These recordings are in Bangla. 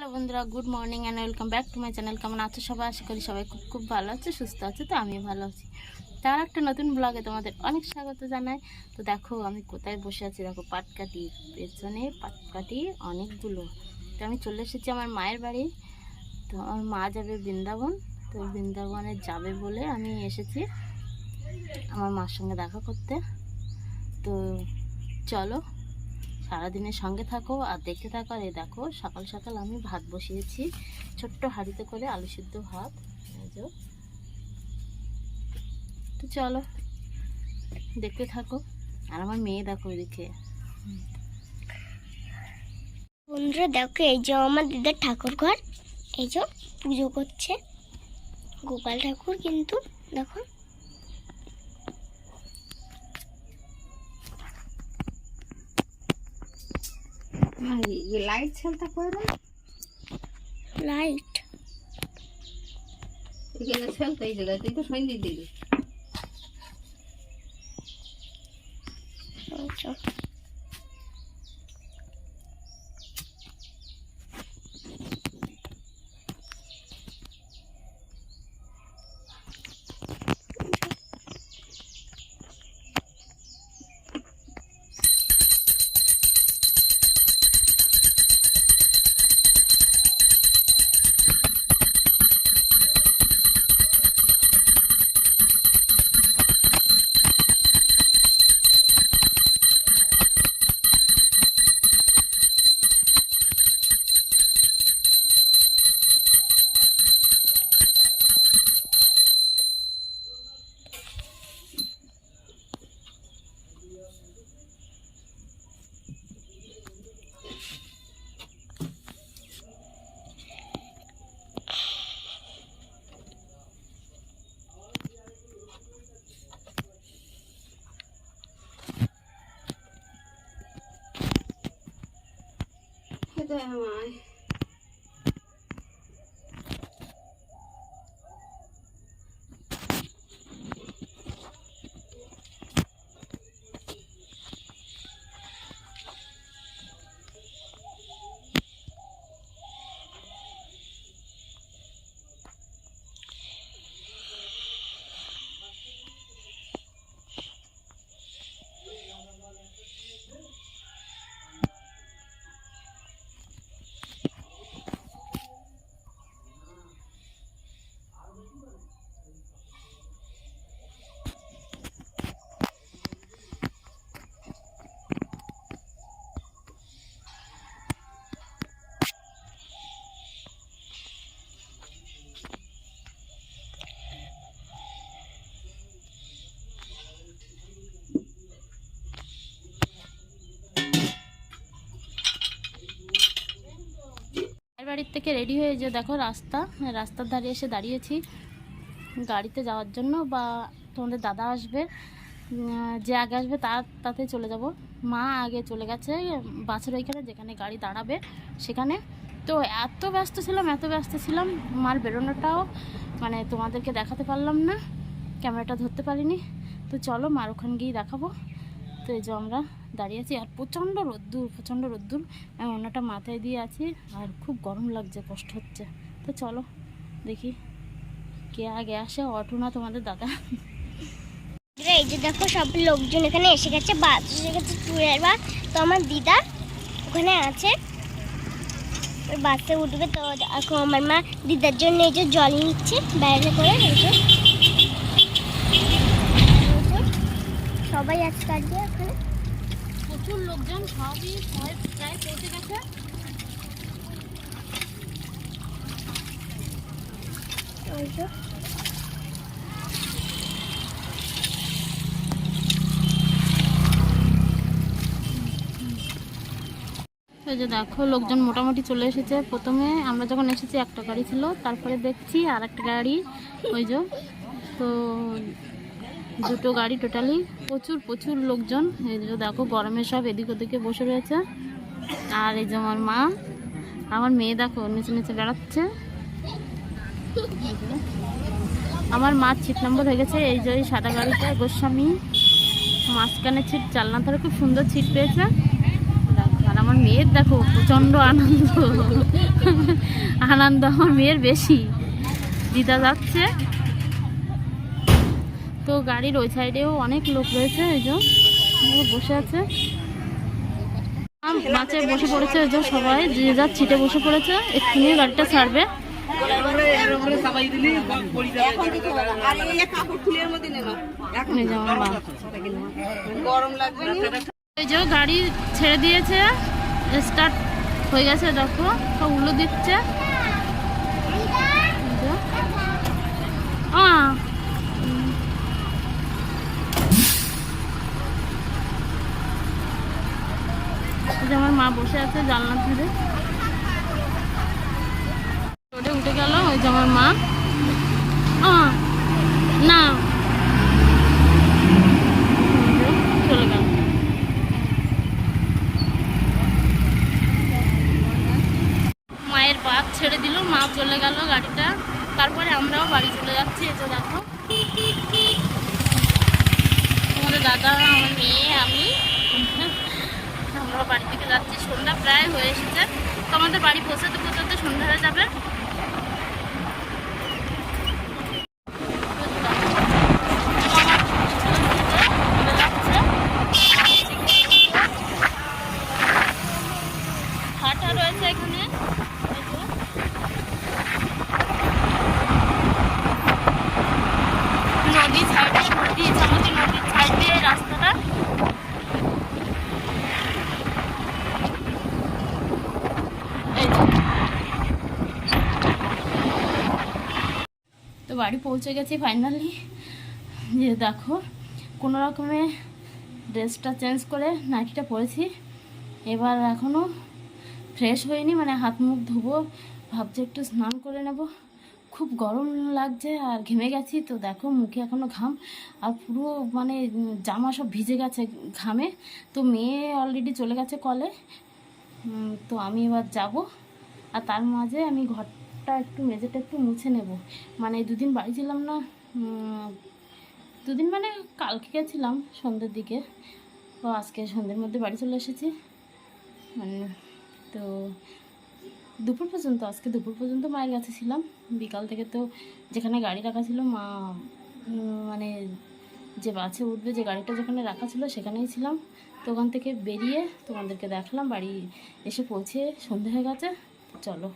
হ্যালো বন্ধুরা, good morning and welcome back to my channel কেমন আছো সবাই? আশা করি সবাই খুব খুব ভালো আছে, সুস্থ আছে, তো আমিও ভালো আছি। তার একটা নতুন ব্লগে তোমাদের অনেক স্বাগত জানাই। তো দেখো, আমি কোথায় বসে আছি? দেখো, পাটকাটি, পেছনে পাটকাটি অনেকগুলো। তো আমি চলে এসেছি আমার মায়ের বাড়ি। তো আমার মা যাবে বৃন্দাবন। তো বৃন্দাবনে যাবে বলে আমি এসেছি আমার মার সঙ্গে দেখা করতে। তো চলো সারাদিনের সঙ্গে থাকো আর দেখতে থাকো আর এই দেখো, সকাল সকাল আমি ভাত বসিয়েছি। ছোট্ট হাঁড়িতে করে আলু সিদ্ধ ভাত। তো চলো, দেখতে থাকো। আর আমার মেয়ে দেখো এদিকে। বন্ধুরা, দেখো, এই যে আমার দিদার ঠাকুর ঘর। এই যে পুজো করছে। গোপাল ঠাকুর কিন্তু, দেখো লাইট ছেলটা করে লাইট এখানে ছেলতে এই জায়গায় তুই তো সন্ধি দিলি। খেতে আমায় মায়ের বাড়ির থেকে রেডি হয়ে যে দেখো রাস্তা, রাস্তার ধারে এসে দাঁড়িয়েছি। গাড়িতে যাওয়ার জন্য বা তোমাদের দাদা আসবে যে আগে আসবে তার তাতে চলে যাব। মা আগে চলে গেছে, বাসের ওইখানে যেখানে গাড়ি দাঁড়াবে সেখানে। তো এত ব্যস্ত ছিলাম, এত ব্যস্ত ছিলাম মার বেরোনোটাও মানে তোমাদেরকে দেখাতে পারলাম না, ক্যামেরাটা ধরতে পারিনি। তো চলো মার ওখানে গিয়ে দেখাবো। তো এই যে আমরা দাঁড়িয়ে আছি আর প্রচণ্ড রোদ্দুর প্রচণ্ড রোদ্দুর। অন্যটা মাথায় দিয়ে আছি আর খুব গরম লাগছে, কষ্ট হচ্ছে। তো চলো দেখি কে আগে আসে, অটো না তোমাদের দাদা। এই যে দেখো সব লোকজন এখানে এসে গেছে বাস এসে গেছে বাস তো আমার দিদা ওখানে আছে। বাসে উঠবে তো এখন আমার মা দিদার জন্য এই যে জল নিচ্ছে বাইরে করে সবাই আজকে আসবে এখানে প্রচুর লোকজন, সবই প্রায় পৌঁছে গেছে। এই যে দেখো, লোকজন মোটামুটি চলে এসেছে। প্রথমে আমরা যখন এসেছি, একটা গাড়ি ছিল, তারপরে দেখছি আর একটা গাড়ি, ওই যে। তো দুটো গাড়ি টোটালি প্রচুর প্রচুর লোকজন। এই যে দেখো, গরমে সব এদিক ওদিকে বসে রয়েছে। আর এই যে আমার মা। আমার মেয়ে দেখো, নিচে নিচে বেড়াচ্ছে। আমার মার ছিট নম্বর হয়ে গেছে। এই যে সাদা গাড়িতে গোস্বামী। মাঝখানে ছিট চালনা ধরে খুব সুন্দর ছিট পেয়েছে। আর আমার মেয়ের দেখো প্রচণ্ড আনন্দ। আনন্দ আমার মেয়ের বেশি। দিদা যাচ্ছে। তো গাড়ির ওই সাইডেও অনেক লোক রয়েছে এই যে বসে আছে। মাছে বসে পড়েছে ওই যে সবাই, যে যার ছিটে বসে পড়েছে, এক্ষুনি গাড়িটা ছাড়বে। এই। এই গাড়ি ছেড়ে দিয়েছে স্টার্ট হয়ে গেছে, দেখো, সব উল্লো দিচ্ছে। এই যে। আমার মা বসে আছে জানলার ধারে। রোডে উঠে গেল, ওই যে আমার মা। না। চলে গেল। মায়ের বাঘ ছেড়ে দিল, মা চলে গেল গাড়িটা। তারপরে আমরাও বাড়ি চলে যাচ্ছি, এই দেখো। আমাদের দাদা, আমার মেয়ে, আমি। আমরা বাড়ি থেকে যাচ্ছি। সন্ধ্যা প্রায় হয়ে এসেছে। তো আমাদের বাড়ি পৌঁছাতে পৌঁছাতে সন্ধ্যা হয়ে যাবে হাটা রয়েছে এখানে এই যে। নদী সাইডে নদী আমাদের নদীর সাইড দিয়ে রাস্তাটা এই যে। তো বাড়ি পৌঁছে গেছি ফাইনালি যে দেখো, কোনো রকমে ড্রেসটা চেঞ্জ করে নাইটিটা পরেছি। এবার এখনও ফ্রেশ হয়নি মানে হাত মুখ ধোবো, ভাবছি একটু স্নান করে নেব। খুব গরম লাগছে আর ঘেমে গেছি, তো দেখো মুখে এখনও ঘাম। আর পুরো মানে জামা সব ভিজে গেছে ঘামে। তো মেয়ে অলরেডি চলে গেছে কলে তো আমি এবার যাব। আর তার মাঝে আমি ঘরটা একটু মেঝেটা একটু মুছে নেব। মানে দুদিন বাড়ি ছিলাম না দুদিন মানে কালকে গেছিলাম সন্ধ্যের দিকে। তো আজকে সন্ধ্যের মধ্যে বাড়ি চলে এসেছি। মানে তো দুপুর পর্যন্ত, আজকে দুপুর পর্যন্ত মায়ের কাছে ছিলাম। বিকাল থেকে তো যেখানে গাড়ি রাখা ছিল, মা মানে যে বাসে উঠবে, যে গাড়িটা যেখানে রাখা ছিল সেখানেই ছিলাম। তো ওখান থেকে বেরিয়ে তোমাদেরকে দেখলাম, বাড়ি এসে পৌঁছে সন্ধে হয়ে গেছে। চলো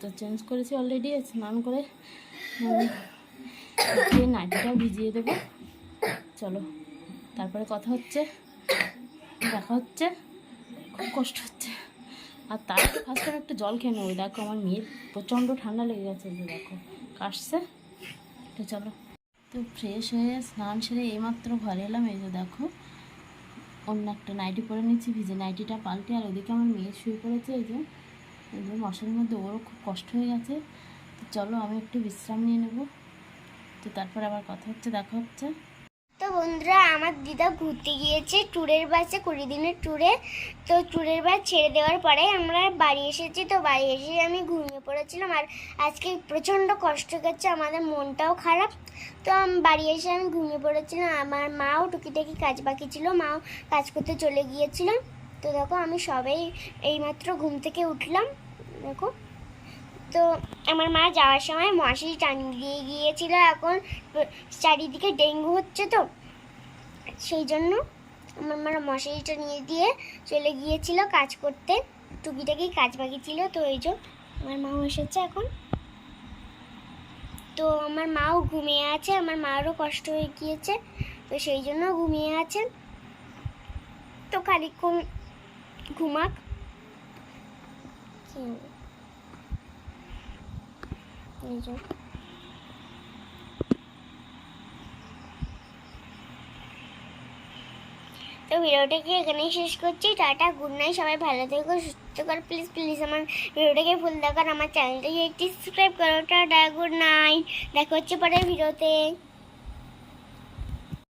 তো চেঞ্জ করেছি অলরেডি স্নান করে। নাইটিটাও ভিজিয়ে দেবো। চলো, তারপরে কথা হচ্ছে, দেখা হচ্ছে, খুব কষ্ট হচ্ছে। আর তার ফার্স্ট টাইম একটু জল খেয়ে নেব। দেখো, আমার মেয়ের প্রচণ্ড ঠান্ডা লেগে গেছে যে দেখো, কাশছে। তো চলো, তো ফ্রেশ হয়ে স্নান সেরে এইমাত্র ঘরে এলাম। এই যে দেখো, অন্য একটা নাইটি পরে নিচ্ছি, ভিজে নাইটিটা পাল্টে। আর ওদিকে আমার মেয়ে শুয়ে পড়েছে, এই যে যে মশারির মধ্যে ওরও খুব কষ্ট হয়ে গেছে। তো চলো আমি একটু বিশ্রাম নিয়ে নেব। তো তারপর আবার কথা হচ্ছে, দেখা হচ্ছে। তো বন্ধুরা, আমার দিদা ঘুরতে গিয়েছে ট্যুরের বাসে, কুড়ি দিনের ট্যুরে। তো ট্যুরের বাস ছেড়ে দেওয়ার পরে আমরা বাড়ি এসেছি। তো বাড়ি এসে আমি ঘুমিয়ে পড়েছিলাম আর আজকে প্রচণ্ড কষ্ট করছে আমাদের মনটাও খারাপ। তো আমি, বাড়ি এসে আমি ঘুমিয়ে পড়েছিলাম। আমার মাও টুকিটাকি কাজ বাকি ছিল, মাও কাজ করতে চলে গিয়েছিল। তো দেখো আমি সবাই এইমাত্র ঘুম থেকে উঠলাম। দেখো। তো আমার মা যাওয়ার সময় মশারি টানিয়ে দিয়ে গিয়েছিল এখন। চারিদিকে ডেঙ্গু হচ্ছে তো। সেই জন্য আমার মা মশারিটা নিয়ে দিয়ে চলে গিয়েছিল কাজ করতে। টুকিটাকি কাজ বাকি ছিল তো এই জন্য আমার মাও এসেছে এখন। তো আমার মাও ঘুমিয়ে আছে, আমার মারও কষ্ট হয়ে গিয়েছে, তো সেই জন্য ঘুমিয়ে আছে। তো খানিক্ষণ ঘুমাক। কি? এই তো ভিডিওটাকে এখানেই শেষ করছি। টাটা গুড নাইট সবাই ভালো থেকো, সুস্থ থাকো। প্লিজ প্লিজ আমার ভিডিওটাকে ফুল দেখার আমার চ্যানেলটাকে একটি সাবস্ক্রাইব করো। টাটা গুড নাইট দেখা হচ্ছে পরের ভিডিওতে।